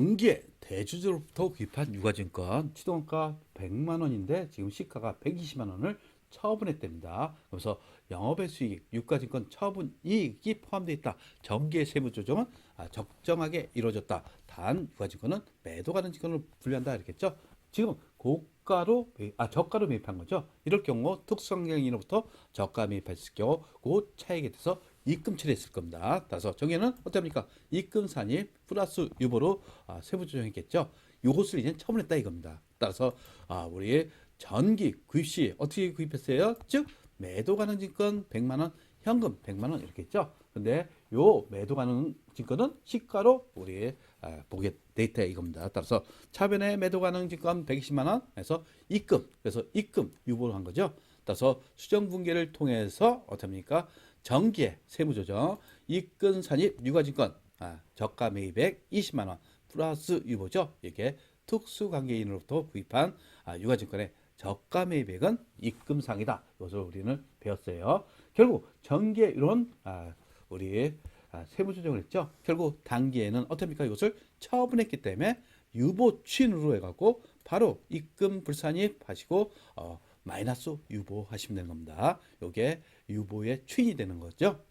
은기에 대주주로부터 구입한 유가증권 시동가 100만 원인데 지금 시가가 120만 원을 처분했답니다. 그래서 영업의 수익, 유가증권 처분 이익이 포함되어 있다. 정기의 세무 조정은 아, 적정하게 이루어졌다. 단 유가증권은 매도 가는 증권을 분류한다 이랬겠죠. 지금 고가로 매- 아 저가로 매입한 거죠. 이럴 경우 특수환경인으로부터 저가 매입했을 경우 그 차익에 대해서 입금 처리했을 겁니다. 따라서 정의는 어떻습니까? 입금 산입 플러스 유보로 아, 세부 조정했겠죠. 요것을 이제 처분했다 이겁니다. 따라서 아, 우리 전기 구입 시 어떻게 구입했어요? 즉 매도 가능 증권 100만 원, 현금 100만 원 이렇게 했죠. 근데 요 매도 가능 증권은 시가로 우리 아, 보게 데이터 이겁니다. 따라서 차변에 매도 가능 증권 120만 원에서 입금 그래서 입금 유보를 한 거죠. 따라서 수정 분계를 통해서 어떻습니까? 정기의 세무 조정, 입금 산입 유가증권 아, 저가 매입액 20만 원 플러스 유보죠. 이게 특수 관계인으로부터 구입한 아, 유가증권의 저가 매입액은 입금상이다. 이것을 우리는 배웠어요. 결국 전기의 이런 아, 우리 아, 세무 조정을 했죠. 결국 단기에는 어떻습니까? 이것을 처분했기 때문에 유보 취인으로 해갖고 바로 입금 불산입 하시고 어, 마이너스 유보하시면 되는 겁니다. 이게 유보의 취인이 되는 거죠.